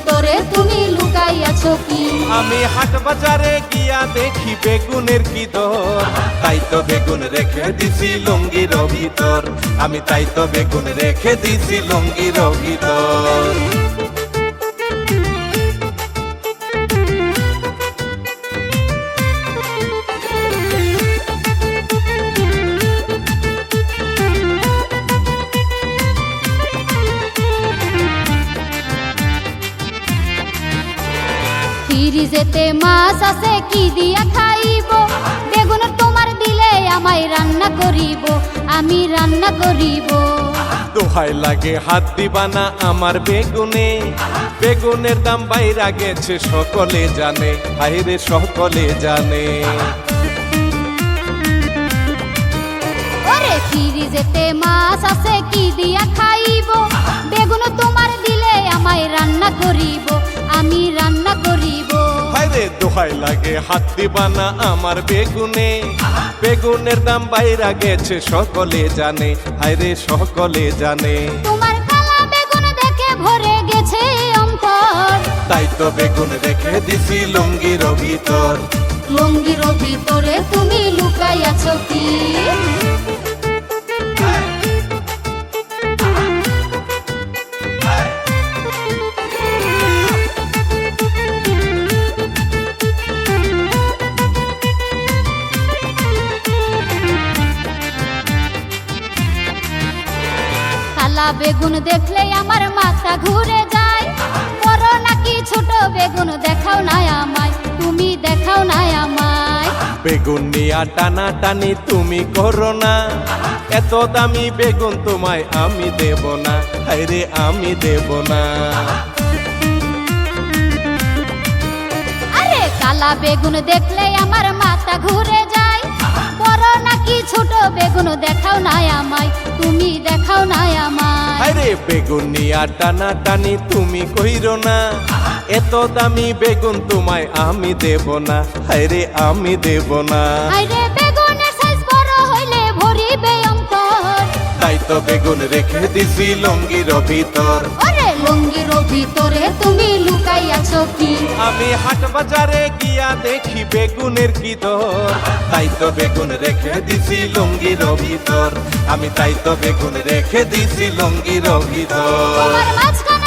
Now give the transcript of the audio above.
ভিতরে তুমি লুকাইয়াছো কি? আমি হাট বাজারে গিয়া দেখি বেগুনের কি দর। তাই তো বেগুন রেখে দিছি লঙ্গির ভিতর। আমি তাই তো বেগুন রেখে দিছি লঙ্গির ভিতর। ফ্রিজেতে মাছ আছে কি দিয়া খাইব? বেগুন তোমার দিলে আমায় রান্না করিব আমি রান্না করিব। দোহাই লাগে হাত দিবানা আমার বেগুনে বেগুনের দাম বাইরা গেছে সকলে জানে হাইরে সকলে জানে। ওরে ফ্রিজেতে মাছ আছে কি দিয়া খাইব? বেগুন তোমার দিলে আমায় রান্না করিব আমি রান্না করিব। দোহাই লাগে হাত দিবা না আমার বেগুনে। বেগুনের দাম বাইরা গেছে সকলে জানে। হাইরে সকলে জানে। তোমার কালা বেগুন দেখে ভরে গেছে অন্তর। তাই তো বেগুন রেখে দিছি লুঙ্গির ভিতর লুঙ্গির ভিতরে তুমি লুকাই আছো কি? কালা বেগুন দেখলে আমার মাথা ঘুরে যায়। বড় নাকি ছোট বেগুন দেখাও না আমায় তুমি দেখাও না আমায়। বেগুন নিয়া টানা টানি তুমি করো না এত দামি বেগুন তোমায় আমি দেব না হাইরে আমি দেব না। আরে কালা বেগুন দেখলে আমার মাথা ঘুরে যায়। বড় নাকি ছোট বেগুন দেখাও না আমায় আমায় আরে বেগুন নিয়া টানা টানি তুমি কইরো না। এত দামি বেগুন তোমায় আমি দেব না। হাইরে আমি দেব না। তো বেগুন রেখে দিছি লঙ্গির ভিতর। ওরে লঙ্গির ভিতরে তুমি লুকাইয়াছো কি? আমি হাট বাজারে গিয়া দেখি বেগুনের কি দর। তাই তো বেগুন রেখে দিছি লঙ্গির ভিতর। আমি তাই তো বেগুন রেখে দিছি লঙ্গির ভিতর। তোমার মাঝখানে